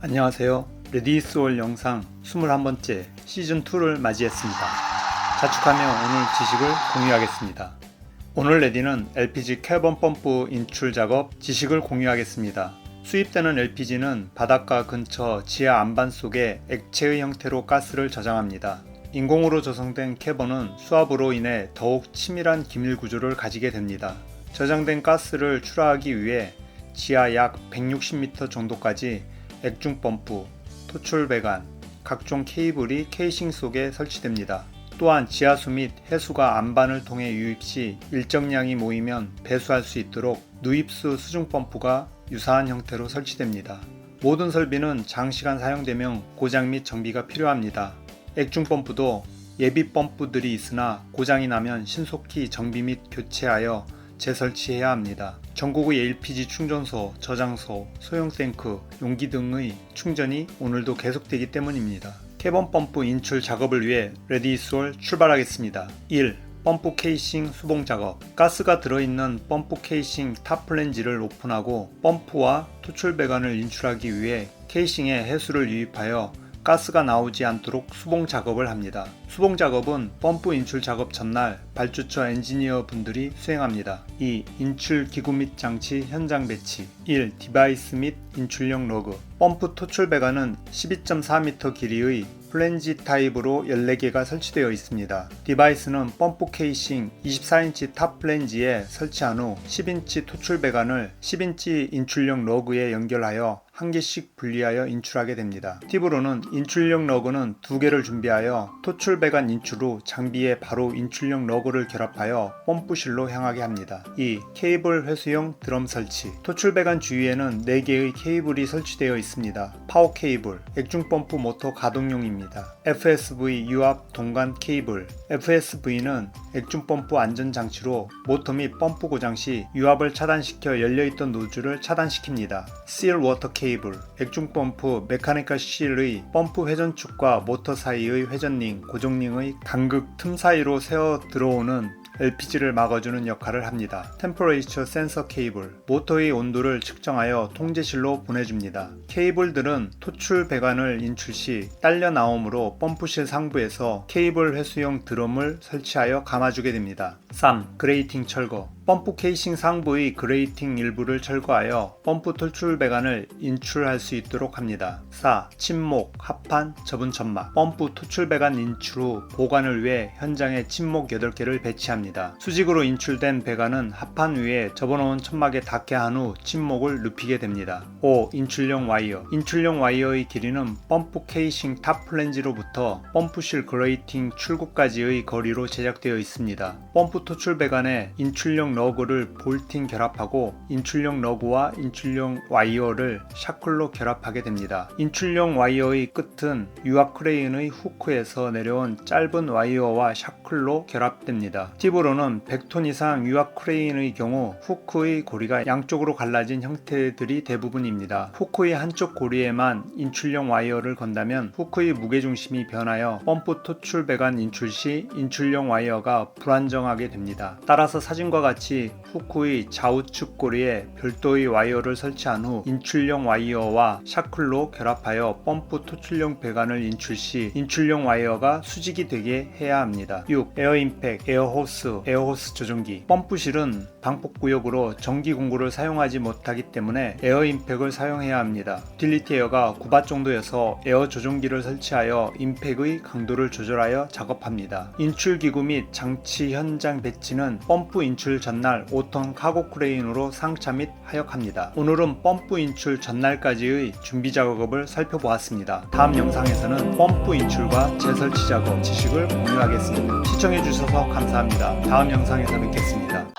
안녕하세요. 레디스올 영상 21번째 시즌2를 맞이했습니다. 자축하며 오늘 지식을 공유하겠습니다. 오늘 레디는 LPG 캐번 펌프 인출 작업 지식을 공유하겠습니다. 수입되는 LPG는 바닷가 근처 지하 안반 속에 액체의 형태로 가스를 저장합니다. 인공으로 조성된 캐번은 수압으로 인해 더욱 치밀한 기밀 구조를 가지게 됩니다. 저장된 가스를 출하하기 위해 지하 약 160m 정도까지 액중 펌프, 토출 배관, 각종 케이블이 케이싱 속에 설치됩니다. 또한 지하수 및 해수가 안반을 통해 유입 시 일정량이 모이면 배수할 수 있도록 누입수 수중 펌프가 유사한 형태로 설치됩니다. 모든 설비는 장시간 사용되면 고장 및 정비가 필요합니다. 액중 펌프도 예비 펌프들이 있으나 고장이 나면 신속히 정비 및 교체하여 재설치해야 합니다. 전국의 LPG 충전소, 저장소, 소형 탱크, 용기 등의 충전이 오늘도 계속되기 때문입니다. 캐번 펌프 인출 작업을 위해 레디솔 출발하겠습니다. 1. 펌프 케이싱 수봉 작업. 가스가 들어있는 펌프 케이싱 탑 플랜지를 오픈하고 펌프와 토출 배관을 인출하기 위해 케이싱에 해수를 유입하여 가스가 나오지 않도록 수봉 작업을 합니다. 수봉 작업은 펌프 인출 작업 전날 발주처 엔지니어 분들이 수행합니다. 2. 인출 기구 및 장치 현장 배치 1. 디바이스 및 인출용 로그 펌프 토출 배관은 12.4m 길이의 플랜지 타입으로 14개가 설치되어 있습니다. 디바이스는 펌프 케이싱 24인치 탑 플랜지에 설치한 후 10인치 토출 배관을 10인치 인출용 러그에 연결하여 한 개씩 분리하여 인출하게 됩니다. 팁으로는 인출용 러그는 두 개를 준비하여 토출 배관 인출 후 장비에 바로 인출용 러그를 결합하여 펌프실로 향하게 합니다. 2. 케이블 회수용 드럼 설치 토출 배관 주위에는 4개의 케이블이 설치되어 있습니다. 파워 케이블, 액중 펌프 모터 가동용입니다. FSV 유압 동관 케이블 FSV는 액중 펌프 안전 장치로 모터 및 펌프 고장 시 유압을 차단시켜 열려있던 노즐을 차단시킵니다. Seal 워터 케이블 액중 펌프 메카니컬 실의 펌프 회전축과 모터 사이의 회전링, 고정링의 간극 틈 사이로 새어 들어오는 LPG를 막아주는 역할을 합니다. 템퍼레이처 센서 케이블, 모터의 온도를 측정하여 통제실로 보내줍니다. 케이블들은 토출 배관을 인출 시 딸려 나오므로 펌프실 상부에서 케이블 회수용 드럼을 설치하여 감아주게 됩니다. 3. 그레이팅 철거 펌프 케이싱 상부의 그레이팅 일부를 철거하여 펌프 토출 배관을 인출할 수 있도록 합니다. 4. 침목, 합판, 접은 천막 펌프 토출 배관 인출 후 보관을 위해 현장에 침목 8개를 배치합니다. 수직으로 인출된 배관은 합판 위에 접어놓은 천막에 닿게 한 후 침목을 눕히게 됩니다. 5. 인출용 와이어 인출용 와이어의 길이는 펌프 케이싱 탑 플랜지로부터 펌프실 그레이팅 출구까지의 거리로 제작되어 있습니다. 펌프 토출 배관에 인출용 러그를 볼팅 결합하고 인출용 러그와 인출용 와이어를 샤클로 결합하게 됩니다. 인출용 와이어의 끝은 유압 크레인의 후크에서 내려온 짧은 와이어와 샤클로 결합됩니다. 팁으로는 100톤 이상 유압 크레인의 경우 후크의 고리가 양쪽으로 갈라진 형태들이 대부분입니다. 후크의 한쪽 고리에만 인출용 와이어를 건다면 후크의 무게중심이 변하여 펌프 토출 배관 인출 시 인출용 와이어가 불안정하게 됩니다. 따라서 사진과 같이 후크의 좌우측 고리에 별도의 와이어를 설치한 후 인출용 와이어와 샤클로 결합하여 펌프 토출용 배관을 인출 시 인출용 와이어가 수직이 되게 해야 합니다. 6. 에어 임팩, 에어 호스, 에어 호스 조종기 펌프실은 방폭 구역으로 전기 공구를 사용하지 못하기 때문에 에어 임팩을 사용해야 합니다. 딜리티 에어가 9바 정도여서 에어 조종기를 설치하여 임팩의 강도를 조절하여 작업합니다. 인출 기구 및 장치 현장 배치는 펌프 인출 전날 5톤 카고 크레인으로 상차 및 하역합니다. 오늘은 펌프 인출 전날까지의 준비 작업을 살펴보았습니다. 다음 영상에서는 펌프 인출과 재설치 작업 지식을 공유하겠습니다. 시청해주셔서 감사합니다. 다음 영상에서 뵙겠습니다.